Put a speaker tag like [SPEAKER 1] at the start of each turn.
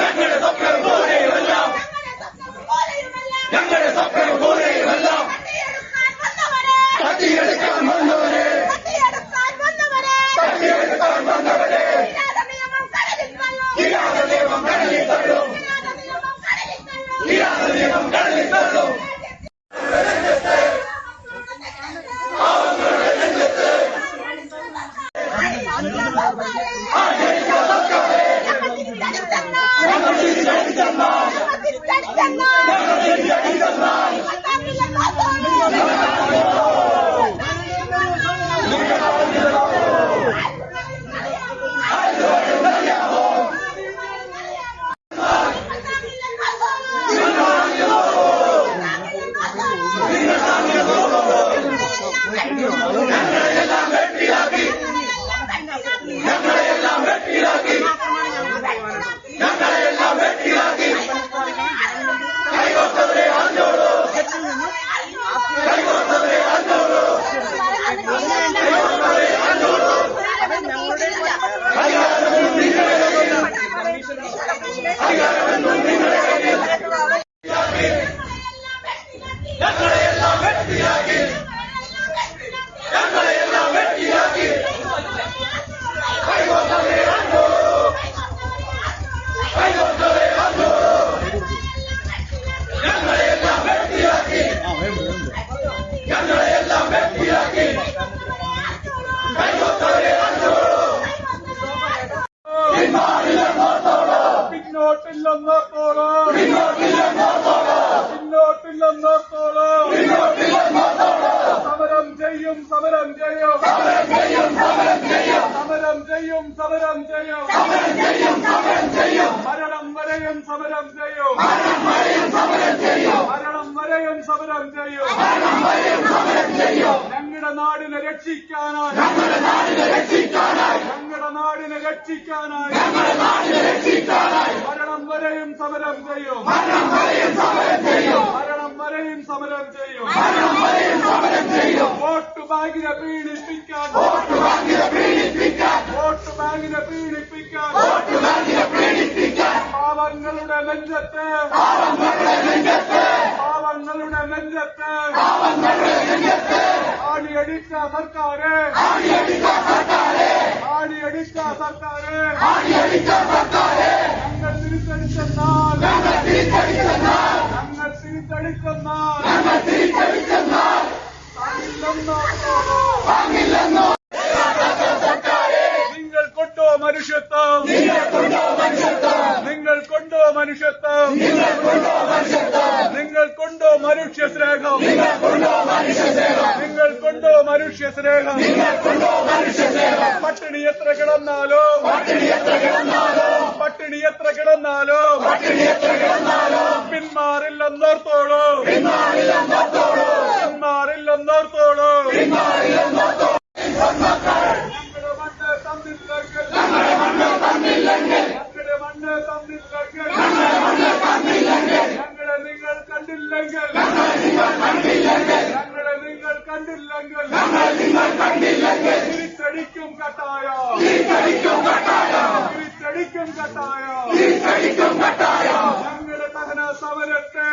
[SPEAKER 1] ഞങ്ങളുടെ സ്വപ്നം പോലെയുമല്ല ഞങ്ങളുടെ സ്വപ്നം ഞങ്ങൾ തിരിച്ചടിച്ചെന്നാൽ اللہ قرآن. സമരം ചെയ്യും സമരം ചെയ്യും സമരം ചെയ്യും സമരം ചെയ്യും സമരം ചെയ്യും സമരം ചെയ്യും സമരം ചെയ്യും മരണം വരെയും സമരം ചെയ്യും മരണം വരെയും സമരം ചെയ്യും മരണം വരെയും സമരം ചെയ്യും മരണം വരെയും സമരം ചെയ്യും ഞങ്ങളുടെ നാടിനെ രക്ഷിക്കാനായി ഞങ്ങളുടെ നാടിനെ രക്ഷിക്കാനായി ഞങ്ങളുടെ നാടിനെ രക്ഷിക്കാനായി ഞങ്ങളുടെ നാടിനെ രക്ഷിക്കാനായി മരണം വരെയും സമരം ചെയ്യും മരണം വരെയും സമരം ചെയ്യും മരണം വരെയും സമരം ചെയ്യും മരണം വരെയും സമരം ചെയ്യും വോട്ട് ബാങ്കിനെ പീഡിപ്പിക്കാൻ വോട്ട് ബാങ്കിനെ പീഡിപ്പിക്കാൻ വോട്ട് ബാങ്കിനെ പീഡിപ്പിക്കാൻ വോട്ട് ബാങ്കിനെ പീഡിപ്പിക്കാൻ പാവങ്ങളുടെ നെഞ്ചത്ത് പാവങ്ങളുടെ നെഞ്ചത്ത് പാവങ്ങളുടെ നെഞ്ചത്ത് പാവങ്ങളുടെ നെഞ്ചത്ത് ആണിയടിച്ച സർക്കാര് ആണിയടിച്ച സർക്കാര് ആണിയടിച്ച സർക്കാര് ആണിയടിച്ച സർക്കാര് ഞങ്ങൾ തിരിച്ചടിച്ചെന്നാൽ ഞങ്ങൾ തിരിച്ചടിച്ചെന്നാൽ നിങ്ങൾ കൊണ്ടോ മനുഷ്യത്വം? നിങ്ങൾ കൊണ്ടോ മനുഷ്യത്വം? നിങ്ങൾ കൊണ്ടോ മനുഷ്യ സ്നേഹം നിങ്ങൾ കൊണ്ടോ മനുഷ്യ സ്നേഹം പട്ടിണി എത്ര കിടന്നാലോ? പട്ടിണി എത്ര കിടന്നാലോ? പിന്മാറില്ലെന്നോർത്തോളൂ. പിന്മാറില്ലെന്നോർത്തോളൂ. പിന്മാറില്ലെന്നോർത്തോളൂ പിന്മാറില്ലെന്നോർത്തോളൂ ഞങ്ങളുടെ മണ്ണ് തന്നില്ലെങ്കിൽ ഞങ്ങളുടെ മണ്ണ് തന്നില്ലെങ്കിൽ ഞങ്ങളുടെ മണ്ണ് തന്നില്ലെങ്കിൽ ഞങ്ങളുടെ മണ്ണ് തന്നില്ലെങ്കിൽ ഞങ്ങളെ നിങ്ങൾ കണ്ടില്ലെങ്കിൽ ഞങ്ങളെ നിങ്ങൾ കണ്ടില്ലെങ്കിൽ തിരിച്ചടിക്കും കട്ടായോ? തിരിച്ചടിക്കും കട്ടായോ? ഞങ്ങളുടെ സഹന സമരത്തെ